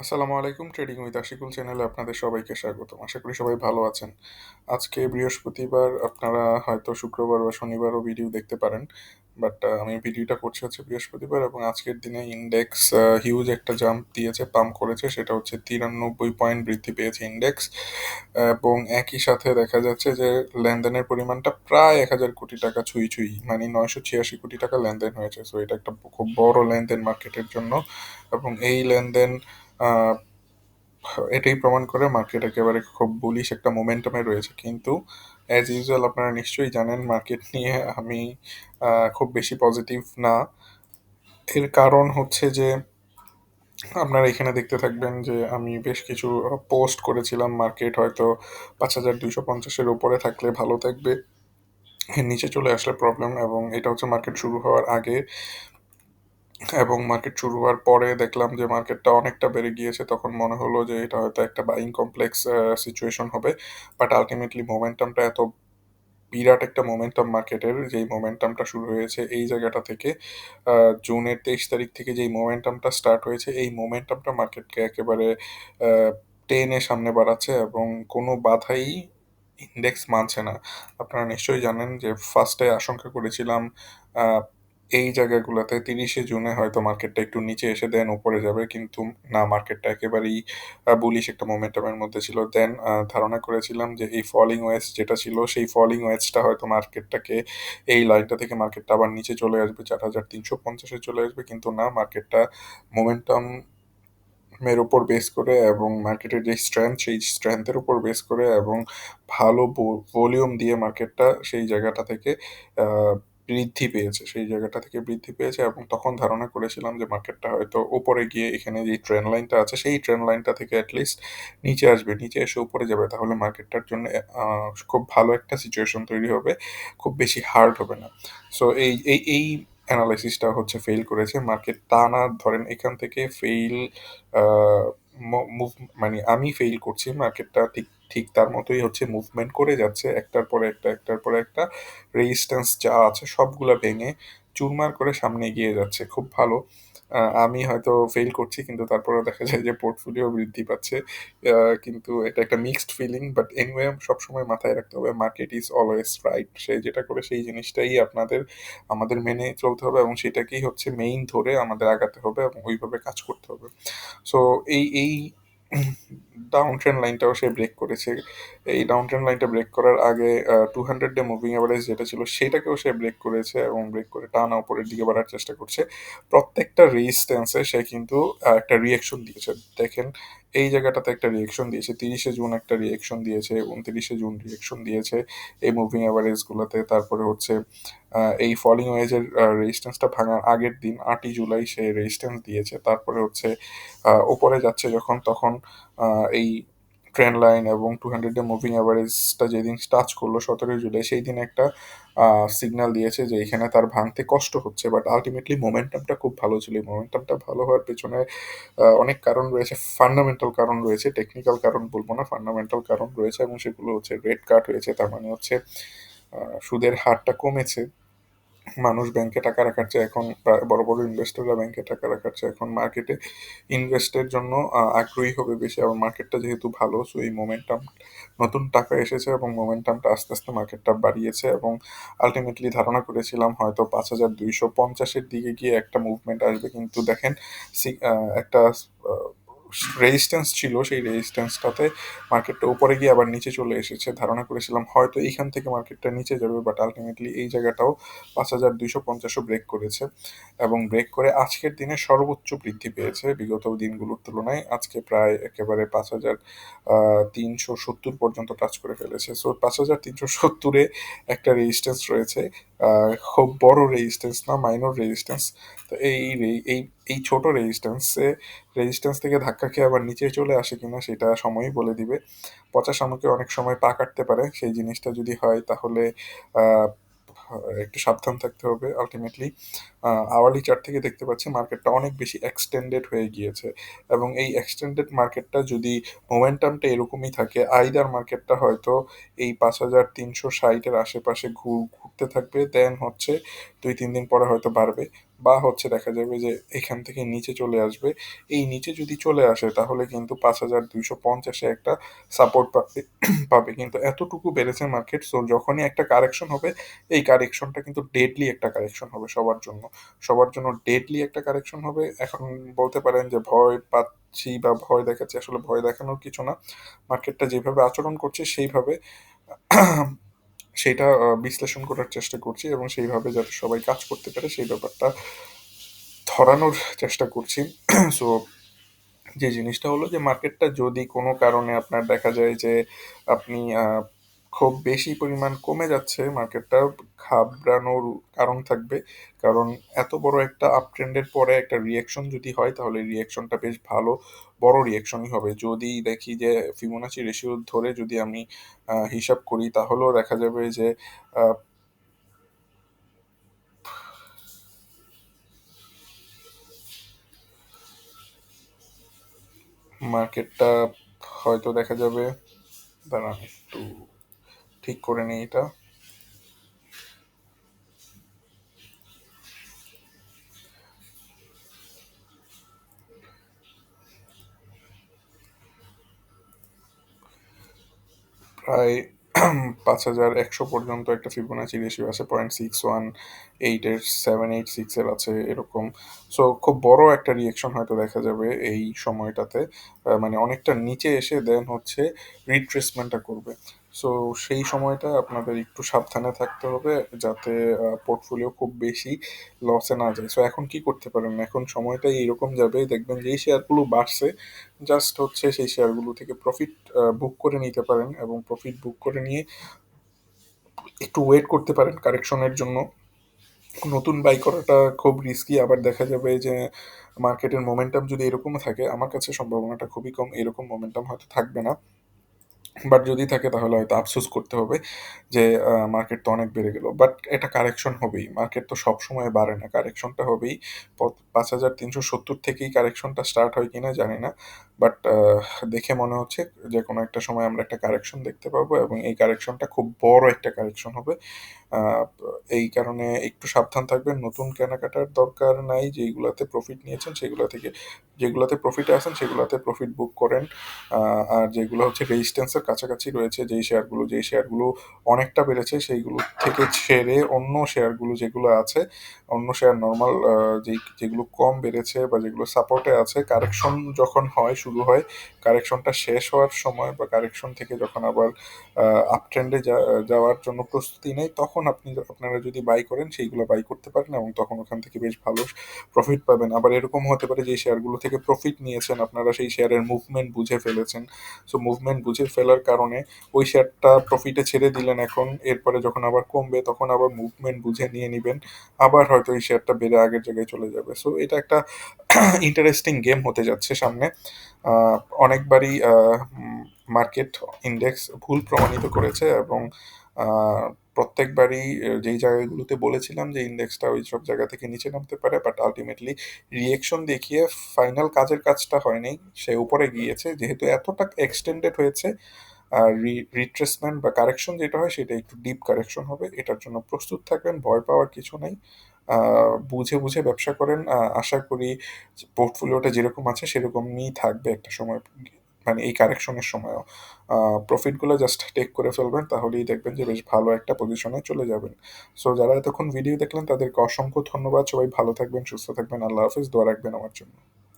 আসসালামু আলাইকুম trading with Ashikul চ্যানেলে আপনাদের সবাইকে স্বাগতম। আশা করি সবাই ভালো আছেন। আজকে বৃহস্পতিবার, আপনারা হয়তো শুক্রবার বা শনিবারও ভিডিও দেখতে পারেন বাট আমি ভিডিওটা করছি হচ্ছে বৃহস্পতিবার এবং আজকের দিনে ইন্ডেক্স হিউজ একটা জাম্প দিয়েছে পাম্প করেছে, সেটা হচ্ছে তিরানব্বই পয়েন্ট বৃদ্ধি পেয়েছে ইন্ডেক্স এবং একই সাথে দেখা যাচ্ছে যে লেনদেনের পরিমাণটা প্রায় এক হাজার কোটি টাকা ছুঁই ছুঁই মানে নয়শো ছিয়াশি কোটি টাকা লেনদেন হয়েছে। সো এটা একটা খুব বড় লেনদেন মার্কেটের জন্য এবং এই লেনদেন এটাই প্রমাণ করে মার্কেট একেবারে খুব বুলিশ একটা মোমেন্টামে রয়েছে। কিন্তু অ্যাজ ইউজুয়াল আপনারা নিশ্চয়ই জানেন, মার্কেট নিয়ে আমি খুব বেশি পজিটিভ না। এর কারণ হচ্ছে যে, আপনারা এখানে দেখতে থাকবেন যে, আমি বেশ কিছু পোস্ট করেছিলাম মার্কেট, হয়তো পাঁচ হাজার দুইশো পঞ্চাশের উপরে থাকলে ভালো থাকবে। নিচে চলে আসলে প্রবলেম এবং এটা হচ্ছে মার্কেট শুরু হওয়ার আগে। এবং মার্কেট শুরু হওয়ার পরে দেখলাম যে মার্কেটটা অনেকটা বেড়ে গিয়েছে, তখন মনে হলো যে এটা হয়তো একটা বাইং কমপ্লেক্স সিচুয়েশন হবে। বাট আলটিমেটলি মোমেন্টামটা এত বিরাট একটা মোমেন্টাম মার্কেটের যেই মোমেন্টামটা শুরু হয়েছে এই জায়গাটা থেকে জুনের তেইশ তারিখ থেকে যেই মোমেন্টামটা স্টার্ট হয়েছে, এই মোমেন্টামটা মার্কেটকে একেবারে টেনে সামনে বাড়াচ্ছে এবং কোনো বাধাই ইন্ডেক্স মানছে না। আপনারা নিশ্চয়ই জানেন যে ফার্স্টে আশঙ্কা করেছিলাম এই জায়গাগুলোতে তিরিশে জুনে হয়তো মার্কেটটা একটু নিচে এসে দেন উপরে যাবে, কিন্তু না, মার্কেটটা একেবারেই বুলিশ একটা মোমেন্টামের মধ্যে ছিল। দেন ধারণা করেছিলাম যে এই ফলিং ওয়েজ যেটা ছিল, সেই ফলিং ওয়েজটা হয়তো মার্কেটটাকে, এই লাইনটা থেকে মার্কেটটা আবার নিচে চলে আসবে, চার হাজার তিনশো পঞ্চাশে চলে আসবে, কিন্তু না, মার্কেটটা মোমেন্টাম এর উপর বেস করে এবং মার্কেটের যে স্ট্রেংথ সেই স্ট্রেংথের উপর বেস করে এবং ভালো ভলিউম দিয়ে মার্কেটটা সেই জায়গাটা থেকে বৃদ্ধি পেয়েছে, সেই জায়গাটা থেকে বৃদ্ধি পেয়েছে এবং তখন ধারণা করেছিলাম যে মার্কেটটা হয়তো উপরে গিয়ে এখানে যে ট্রেন লাইনটা আছে, সেই ট্রেন লাইনটা থেকে অ্যাটলিস্ট নিচে আসবে, নিচে এসে উপরে যাবে, তাহলে মার্কেটটার জন্য খুব ভালো একটা সিচুয়েশন তৈরি হবে, খুব বেশি হার্ড হবে না। সো এই এই এই অ্যানালাইসিসটা হচ্ছে ফেল করেছে, মার্কেট টানা, ধরেন এখান থেকে ফেইল মুভ মানে আমি ফেইল করছি, মার্কেটটা ঠিক ঠিক তার মতোই হচ্ছে মুভমেন্ট করে যাচ্ছে, একটার পরে একটা, একটার পরে একটা রেজিস্ট্যান্স যা আছে সবগুলা ভেঙে চুরমার করে সামনে এগিয়ে যাচ্ছে, খুব ভালো। আমি হয়তো ফেল করছি, কিন্তু তারপরেও দেখা যায় যে পোর্টফোলিও বৃদ্ধি পাচ্ছে। কিন্তু এটা একটা মিক্সড ফিলিং বাট এনিওয়ে সবসময় মাথায় রাখতে হবে মার্কেট ইজ অলওয়েজ রাইট সে যেটা করে সেই জিনিসটাই আপনাদের, আমাদের মেনে চলতে হবে এবং সেটাকেই হচ্ছে মেইন ধরে আমাদের আগাতে হবে এবং ওইভাবে কাজ করতে হবে। সো এই এই ডাউন ট্রেন লাইনটাও সে ব্রেক করেছে। এই ডাউন ট্রেন লাইনটা ব্রেক করার আগে two hundred day moving average যেটা ছিল সেটাকেও সে ব্রেক করেছে এবং ব্রেক করে টানা উপরের দিকে বাড়ার চেষ্টা করছে। প্রত্যেকটা রেজিস্ট্যান্সে সে কিন্তু একটা রিয়াকশন দিয়েছে। দেখেন এই জায়গাটাতে একটা রিয়েকশন দিয়েছে। তিরিশে জুন একটা রিয়েকশন দিয়েছে, উনত্রিশে জুন রিয়েকশন দিয়েছে এই মুভিং অ্যাভারেজগুলোতে তারপরে হচ্ছে এই ফলিং ওয়েজের রেজিস্ট্যান্সটা ভাঙার আগের দিন, আটই জুলাই সে রেজিস্ট্যান্স দিয়েছে। তারপরে হচ্ছে ওপরে যাচ্ছে যখন, তখন এই ট্রেন লাইন এবং টু হান্ড্রেড মুভিং অ্যাভারেজটা যেদিন টাচ করল সতেরোই জুলাই সেই দিন একটা সিগন্যাল দিয়েছে যে এখানে তার ভাঙতে কষ্ট হচ্ছে। বাট আলটিমেটলি মোমেন্টামটা খুব ভালো ছিল। এই মোমেন্টামটা ভালো হওয়ার পেছনে অনেক কারণ রয়েছে। ফান্ডামেন্টাল কারণ রয়েছে টেকনিক্যাল কারণ বলব না ফান্ডামেন্টাল কারণ রয়েছে এবং সেগুলো হচ্ছে রেড কাট হয়েছে তার মানে হচ্ছে সুদের হারটা কমেছে। মানুষ ব্যাংকে টাকা রাখার চেয়ে এখন, বড় বড় ইনভেস্টররা ব্যাংকে টাকা রাখার চেয়ে এখন মার্কেটে ইনভেস্টের জন্য আগ্রহী হবে বেশি। এবং মার্কেটটা যেহেতু ভালো সো এই মোমেন্টাম নতুন টাকা এসেছে এবং মোমেন্টামটা আস্তে আস্তে মার্কেটটা বাড়িয়েছে এবং আলটিমেটলি ধারণা করেছিলাম হয়তো পাঁচ হাজার দুইশো পঞ্চাশের দিকে গিয়ে একটা মুভমেন্ট আসবে। কিন্তু দেখেন একটা রেজিস্ট্যান্স ছিল, সেই রেজিস্ট্যান্সটাতে মার্কেটটা উপরে গিয়ে আবার নিচে চলে এসেছে। ধারণা করেছিলাম হয়তো এইখান থেকে মার্কেটটা নিচে যাবে বাট আলটিমেটলি এই জায়গাটাও পাঁচ হাজার দুইশো পঞ্চাশও ব্রেক করেছে এবং ব্রেক করে আজকের দিনে সর্বোচ্চ বৃদ্ধি পেয়েছে বিগত দিনগুলোর তুলনায়। আজকে প্রায় একেবারে পাঁচ হাজার তিনশো সত্তর পর্যন্ত টাচ করে ফেলেছে। সো পাঁচ হাজার তিনশো সত্তরে একটা রেজিস্ট্যান্স রয়েছে। খুব বড় রেজিস্ট্যান্স না মাইনর রেজিস্ট্যান্স তো এই এই এই ছোট রেজিস্ট্যান্সে রেজিস্ট্যান্স থেকে ধাক্কা খেয়ে আবার নিচে চলে আসে কিনা সেটা সময়ই বলে দিবে। পচা শামুকে অনেক সময় পা কাটতে পারে, সেই জিনিসটা যদি হয় তাহলে একটু সাবধান থাকতে হবে আলটিমেটলি আওয়ারলি চার্ট থেকে দেখতে পাচ্ছি মার্কেটটা অনেক বেশি এক্সটেন্ডেড হয়ে গিয়েছে। এবং এই এক্সটেন্ডেড মার্কেটটা যদি মোমেন্টামটা এরকমই থাকে আইদার মার্কেটটা হয়তো এই পাঁচ হাজার তিনশো ষাটের আশেপাশে ঘুর ঘুরতে থাকবে দেন হচ্ছে দুই, তিন দিন পরে হয়তো বাড়বে। বা হচ্ছে দেখা যাবে যে এখান থেকে নিচে চলে আসবে। এই নিচে যদি চলে আসে, তাহলে কিন্তু পাঁচ হাজার দুইশো পঞ্চাশে একটা সাপোর্ট পাবে পাবে। কিন্তু এতটুকু বেড়েছে মার্কেট সো যখনই একটা কারেকশন হবে, এই কারেকশনটা কিন্তু ডেডলি একটা কারেকশন হবে সবার জন্য। সবার জন্য ডেডলি একটা কারেকশন হবে। এখন বলতে পারেন যে ভয় পাচ্ছি বা ভয় দেখাচ্ছি, আসলে ভয় দেখানোর কিছু না। মার্কেটটা যেভাবে আচরণ করছে, সেইভাবে সেইটা বিশ্লেষণ করার চেষ্টা করছি এবং সেইভাবে যাতে সবাই কাজ করতে পারে, সেই ব্যাপারটা ধরানোর চেষ্টা করছি। সো যে জিনিসটা হলো যে মার্কেটটা যদি কোনো কারণে আপনার দেখা যায় যে আপনি খুব বেশি পরিমাণ কমে যাচ্ছে মার্কেটটা ঘাবড়ানোর কারণ থাকবে। কারণ এত বড় একটা আপ ট্রেন্ডের পরে একটা রিয়াকশন যদি হয়, তাহলে রিয়াকশনটা বেশ ভালো, বড় রিয়াকশনই হবে। যদি দেখি যে ফিবোনাচি রেশিও ধরে যদি আমি হিসাব করি, তাহলেও দেখা যাবে যে মার্কেটটা হয়তো দেখা যাবে। দাঁড়ান একটু, ঠিক করে নিই এটা। প্রায় পাঁচ হাজার একশো পর্যন্ত একটা ফিবোনাচি রেশিও আছে পয়েন্ট সিক্স ওয়ান এইট এর সেভেন এইট সিক্স এর আছে এরকম। সো খুব বড় একটা রিয়েকশন হয়তো দেখা যাবে এই সময়টাতে। মানে অনেকটা নিচে এসে দেন হচ্ছে রিট্রেসমেন্টটা করবে। সো সেই সময়টা আপনাদের একটু সাবধানে থাকতে হবে যাতে পোর্টফোলিও খুব বেশি লসে না যায়। সো এখন কি করতে পারেন? এখন সময়টা এইরকম যাবে, দেখবেন যে এই শেয়ারগুলো বাড়ছে জাস্ট হচ্ছে সেই শেয়ারগুলো থেকে প্রফিট বুক করে নিতে পারেন এবং প্রফিট বুক করে নিয়ে একটু ওয়েট করতে পারেন কারেকশনের জন্য। নতুন বাই করাটা খুব রিস্কি আবার দেখা যাবে যে মার্কেটের মোমেন্টাম যদি এরকম থাকে, আমার কাছে সম্ভাবনাটা খুবই কম, এরকম মোমেন্টাম হয়তো থাকবে না। বাট যদি থাকে তাহলে হয়তো আফসোস করতে হবে যে মার্কেট তো অনেক বেড়ে গেল। বাট এটা কারেকশন হবেই। মার্কেট তো সব সময় বাড়ে না। কারেকশনটা হবেই। পাঁচ হাজার তিনশো সত্তর থেকেই কারেকশনটা স্টার্ট হয় কিনা জানি না। বাট দেখে মনে হচ্ছে যে, কোনো একটা সময় আমরা একটা কারেকশন দেখতে পাবো এবং এই কারেকশনটা খুব বড় একটা কারেকশন হবে। এই কারণে একটু সাবধান থাকবেন। নতুন কেনাকাটার দরকার নাই। যেগুলাতে প্রফিট নিয়েছেন, সেগুলো থেকে যেগুলোতে প্রফিটে আছেন, সেগুলোতে প্রফিট বুক করেন। আর যেগুলো হচ্ছে রেজিস্ট্যান্সের কাছাকাছি রয়েছে, যেই শেয়ারগুলো যেই শেয়ারগুলো অনেকটা বেড়েছে, সেইগুলো থেকে ছেড়ে অন্য শেয়ারগুলো যেগুলো আছে, অন্য শেয়ার নর্মাল যেই, যেগুলো কম বেড়েছে বা যেগুলো সাপোর্টে আছে কারেকশন যখন হয়, শুরু হয় কারেকশনটা শেষ হওয়ার সময় বা কারেকশন থেকে যখন আবার আপ ট্রেন্ডে যাওয়ার জন্য প্রস্তুতি নেই, তখন আপনি, আপনারা যদি বাই করেন, সেইগুলো বাই করতে পারেন এবং তখন ওখান থেকে বেশ ভালো প্রফিট পাবেন। আবার এরকম হতে পারে যে শেয়ারগুলো থেকে প্রফিট নিয়েছেন, আপনারা সেই শেয়ারের মুভমেন্ট বুঝে ফেলেছেন। সো মুভমেন্ট বুঝে ফেলার কারণে ওই শেয়ারটা প্রফিটে ছেড়ে দিলেন এখন। এরপরে যখন আবার কমবে, তখন আবার মুভমেন্ট বুঝে নিয়ে নেবেন। আবার হয়তো ওই শেয়ারটা বেড়ে আগের জায়গায় চলে যাবে। সো এটা একটা ইন্টারেস্টিং গেম হতে যাচ্ছে সামনে। অনেকবারই মার্কেট ইন্ডেক্স ভুল প্রমাণিত করেছে এবং প্রত্যেকবারই যেই জায়গাগুলোতে বলেছিলাম যে ইন্ডেক্সটা ওই সব জায়গা থেকে নিচে নামতে পারে বাট আলটিমেটলি রিয়েকশন দেখিয়ে ফাইনাল কাজের কাজটা হয়নি, সে উপরে গিয়েছে। যেহেতু এতটা এক্সটেন্ডেড হয়েছে রিট্রেসমেন্ট বা কারেকশন যেটা হয় সেটা একটু ডিপ কারেকশন হবে, এটার জন্য প্রস্তুত থাকবেন, ভয় পাওয়ার কিছু নেই। বুঝে বুঝে ব্যবসা করেন আশা করি পোর্টফোলিওটা যেরকম আছে সেরকমই থাকবে একটা সময় মানে এই কারেকশনের সময়ও। প্রফিটগুলো জাস্ট টেক করে ফেলবেন, তাহলেই দেখবেন যে বেশ ভালো একটা পজিশনে চলে যাবেন। সো যারা এতক্ষণ ভিডিও দেখলেন, তাদেরকে অসংখ্য ধন্যবাদ। সবাই ভালো থাকবেন, সুস্থ থাকবেন। আল্লাহ হাফিজ। দোয়া রাখবেন আমার জন্য।